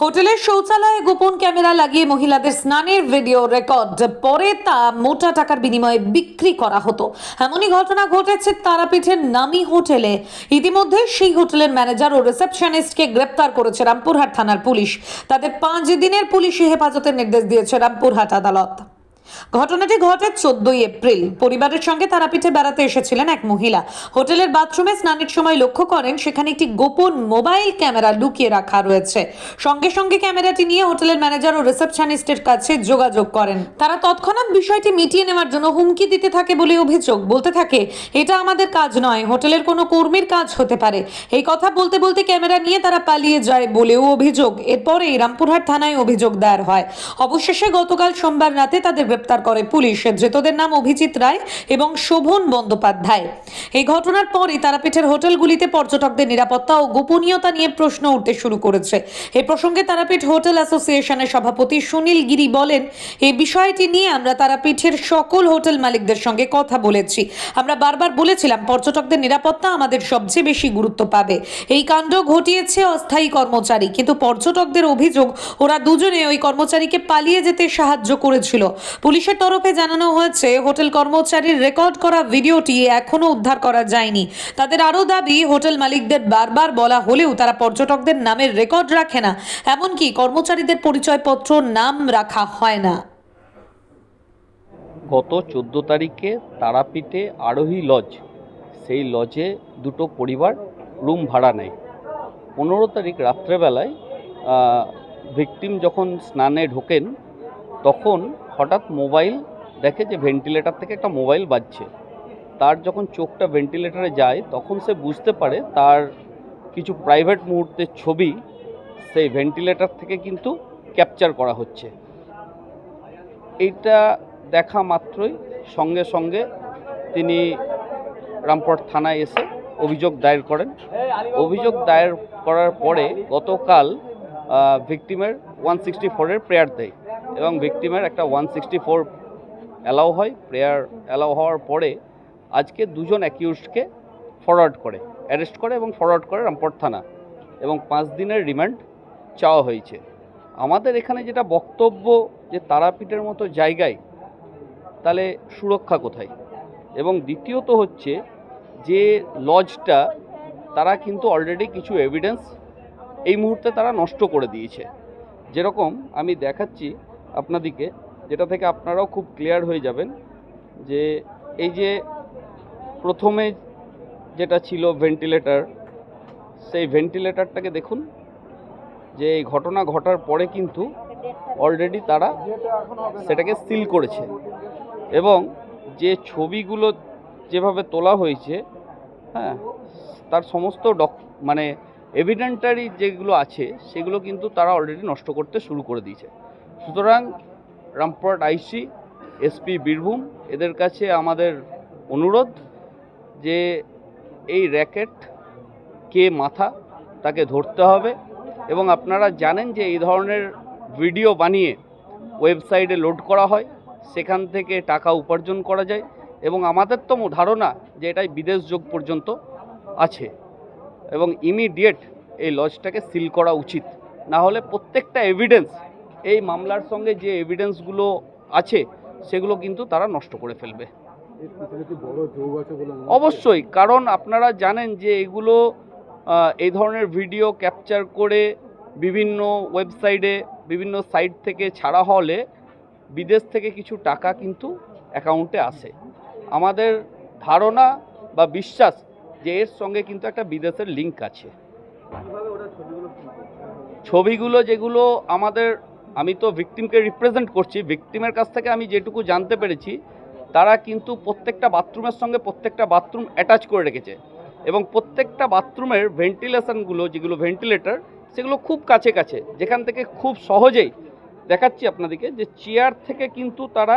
হোটেলের শৌচালয়ে গোপন ক্যামেরা লাগিয়ে মহিলাদের স্নানের ভিডিও রেকর্ড। পরে তা মোটা টাকার বিনিময়ে বিক্রি করা হতো। এমনই ঘটনা ঘটেছে তারাপীঠের নামি হোটেলে। ইতিমধ্যে সেই হোটেলের ম্যানেজার ও রিসেপশনিস্টকে গ্রেপ্তার করেছে রামপুরহাট থানার পুলিশ। তাদের পাঁচ দিনের পুলিশি হেফাজতের নির্দেশ দিয়েছে রামপুরহাট আদালত। ঘটনাটি ঘটে চোদ্দই এপ্রিল। পরিবারের সঙ্গে তারাপীঠে বেড়াতে এসেছিলেন এক মহিলা। হোটেলের বাথরুমে স্নানের সময় লক্ষ্য করেন সেখানে একটি গোপন মোবাইল ক্যামেরা লুকিয়ে রাখা রয়েছে। সঙ্গে সঙ্গে ক্যামেরাটি নিয়ে হোটেলের ম্যানেজার ও রিসেপশনিস্টের কাছে যোগাযোগ করেন। তারা তৎক্ষণাৎ বিষয়টি মিটিয়ে নেওয়ার জন্য হুমকি দিতে থাকে বলে অভিযোগ। বলতে থাকে, এটা আমাদের কাজ নয়। হোটেলের কোনো কর্মীর কাজ হতে পারে। এই কথা বলতে বলতে ক্যামেরা নিয়ে তারা পালিয়ে যায় বলেও অভিযোগ। এরপরেই রামপুরহাট থানায় অভিযোগ দায়ের হয়। অবশেষে গতকাল সোমবার রাতে তাদের গ্রেপ্তার করে পুলিশ। ধৃতদের নাম অভিজিৎ রায় এবং শোভন বন্দ্যোপাধ্যায়। এই ঘটনার পরই তারাপীঠের হোটেলগুলিতে পর্যটকদের নিরাপত্তা ও গোপনীয়তা নিয়ে প্রশ্ন উঠতে শুরু করেছে। এ প্রসঙ্গে তারাপীঠ হোটেল অ্যাসোসিয়েশনের সভাপতি সুনীল গিরি বলেন এই বিষয়টি নিয়ে আমরা তারাপীঠের সকল হোটেল মালিকদের সঙ্গে কথা বলেছি। আমরা বারবার বলেছিলাম, পর্যটকদের নিরাপত্তা আমাদের সবচেয়ে বেশি গুরুত্ব পাবে। এই কাণ্ড ঘটিয়েছে অস্থায়ী কর্মচারী, কিন্তু পর্যটকদের অভিযোগ, ওরা দুজনে ওই কর্মচারীকে পালিয়ে যেতে সাহায্য করেছিল। পুলিশের তরফে জানানো হয়েছে, হোটেল কর্মচারীর রেকর্ড করা ভিডিওটি এখনও উদ্ধার করা যায়নি। তাদের আরও দাবি, হোটেল মালিকদের বারবার বলা হলেও তারা পর্যটকদের নামের রেকর্ড রাখে না, এমনকি কর্মচারীদের পরিচয়পত্র নাম রাখা হয় না। গত চোদ্দ তারিখে তারাপীঠে আরোহী লজ, সেই লজে দুটো পরিবার রুম ভাড়া নেয়। পনেরো তারিখ রাত্রেবেলায় ভিকটিম যখন স্নানে ঢোকেন, তখন হঠাৎ মোবাইল দেখে যে ভেন্টিলেটর থেকে একটা মোবাইল বাজছে। তার যখন চোখটা ভেন্টিলেটরে যায়, তখন সে বুঝতে পারে তার কিছু প্রাইভেট মুহূর্তের ছবি সেই ভেন্টিলেটর থেকে কিন্তু ক্যাপচার করা হচ্ছে। এইটা দেখা মাত্রই সঙ্গে সঙ্গে তিনি রামপুরহাট থানায় এসে অভিযোগ দায়ের করেন। অভিযোগ দায়ের করার পরে গতকাল ভিকটিমের ওয়ান সিক্সটি ফোরের প্রেয়ার দেয়। এবং ভিকটিমের একটা ওয়ান সিক্সটি ফোর অ্যালাউ হয়। প্রেয়ার অ্যালাউ হওয়ার পরে আজকে দুজন অ্যাকিউজকে ফরওয়ার্ড করে অ্যারেস্ট করে এবং ফরওয়ার্ড করে রামপুরহাট থানা এবং পাঁচ দিনের রিমান্ড চাওয়া হয়েছে। আমাদের এখানে যেটা বক্তব্য যে তারাপীঠের মতো জায়গায় তাহলে সুরক্ষা কোথায়? এবং দ্বিতীয়ত হচ্ছে যে লজটা তারা কিন্তু অলরেডি কিছু এভিডেন্স এই মুহূর্তে তারা নষ্ট করে দিয়েছে। যেরকম আমি দেখাচ্ছি আপনাদিকে, যেটা থেকে আপনারাও খুব ক্লিয়ার হয়ে যাবেন যে এই যে প্রথমে যেটা ছিল ভেন্টিলেটর সেই ভেন্টিলেটারটাকে দেখুন, যে এই ঘটনা ঘটার পরে কিন্তু অলরেডি তারা সেটাকে সিল করেছে। এবং যে ছবিগুলো যেভাবে তোলা হয়েছে হ্যাঁ তার সমস্ত ডক মানে এভিডেন্টারি যেগুলো আছে, সেগুলো কিন্তু তারা অলরেডি নষ্ট করতে শুরু করে দিয়েছে। সুতরাং রামপুরহাট আইসি, এসপি বীরভূম, এদের কাছে আমাদের অনুরোধ যে এই র্যাকেট কে মাথা তাকে ধরতে হবে এবং আপনারা জানেন যে এই ধরনের ভিডিও বানিয়ে ওয়েবসাইটে লোড করা হয়, সেখান থেকে টাকা উপার্জন করা যায় এবং আমাদের তো ধারণা যে এটাই বিদেশ যোগ পর্যন্ত আছে এবং ইমিডিয়েট এই লজটাকে সিল করা উচিত। না হলে প্রত্যেকটা এভিডেন্স এই মামলার সঙ্গে যে এভিডেন্সগুলো আছে সেগুলো কিন্তু তারা নষ্ট করে ফেলবে? অবশ্যই কারণ আপনারা জানেন যে এগুলো এই ধরনের ভিডিও ক্যাপচার করে বিভিন্ন ওয়েবসাইটে বিভিন্ন সাইট থেকে ছাড়া হলে বিদেশ থেকে কিছু টাকা কিন্তু অ্যাকাউন্টে আসে। আমাদের ধারণা বা বিশ্বাস যে এর সঙ্গে কিন্তু একটা বিদেশের লিঙ্ক আছে। ছবিগুলো যেগুলো আমাদের আমি তো ভিকটিমকে রিপ্রেজেন্ট করছি। ভিকটিমের কাছ থেকে আমি যেটুকু জানতে পেরেছি, তারা কিন্তু প্রত্যেকটা বাথরুমের সঙ্গে প্রত্যেকটা বাথরুম অ্যাটাচ করে রেখেছে এবং প্রত্যেকটা বাথরুমের ভেন্টিলেশনগুলো যেগুলো ভেন্টিলেটর সেগুলো খুব কাছে কাছে, যেখান থেকে খুব সহজেই দেখাচ্ছি আপনাদেরকে যে চেয়ার থেকে কিন্তু তারা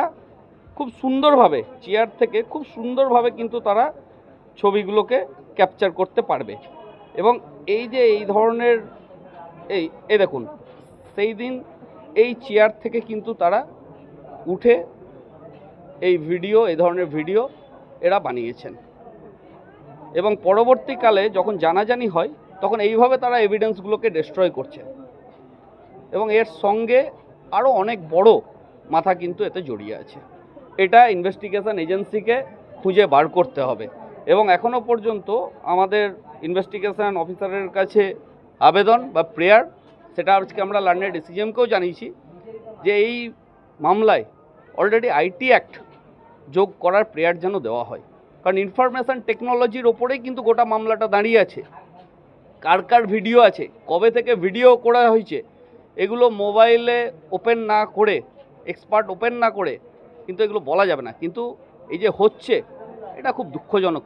খুব সুন্দরভাবে চেয়ার থেকে খুব সুন্দরভাবে কিন্তু তারা ছবিগুলোকে ক্যাপচার করতে পারবে। এবং এই যে এই ধরনের, এই এ দেখুন, সেই দিন এই চেয়ার থেকে কিন্তু তারা উঠে এই ভিডিও এই ধরনের ভিডিও এরা বানিয়েছেন। এবং পরবর্তীকালে যখন জানাজানি হয়, তখন এইভাবে তারা এভিডেন্সগুলোকে ডিস্ট্রয় করছে। এবং এর সঙ্গে আরও অনেক বড় মাথা কিন্তু এতে জড়িয়ে আছে। এটা ইনভেস্টিগেশন এজেন্সিকে খুঁজে বার করতে হবে। এবং এখনও পর্যন্ত আমাদের ইনভেস্টিগেশন অফিসারের কাছে আবেদন বা প্রেয়ার সেটা আজকে আমরা লন্ডনের ডিসিজিএমকেও জানিয়েছি যে এই মামলায় অলরেডি আইটি অ্যাক্ট যোগ করার প্রেয়ার যেন দেওয়া হয়। কারণ ইনফরমেশন টেকনোলজির ওপরেই কিন্তু গোটা মামলাটা দাঁড়িয়ে আছে। কার কার ভিডিও আছে, কবে থেকে ভিডিও করা হয়েছে, এগুলো মোবাইলে ওপেন না করে এক্সপার্ট ওপেন না করে, কিন্তু এগুলো বলা যাবে না। কিন্তু এই যে হচ্ছে, এটা খুব দুঃখজনক।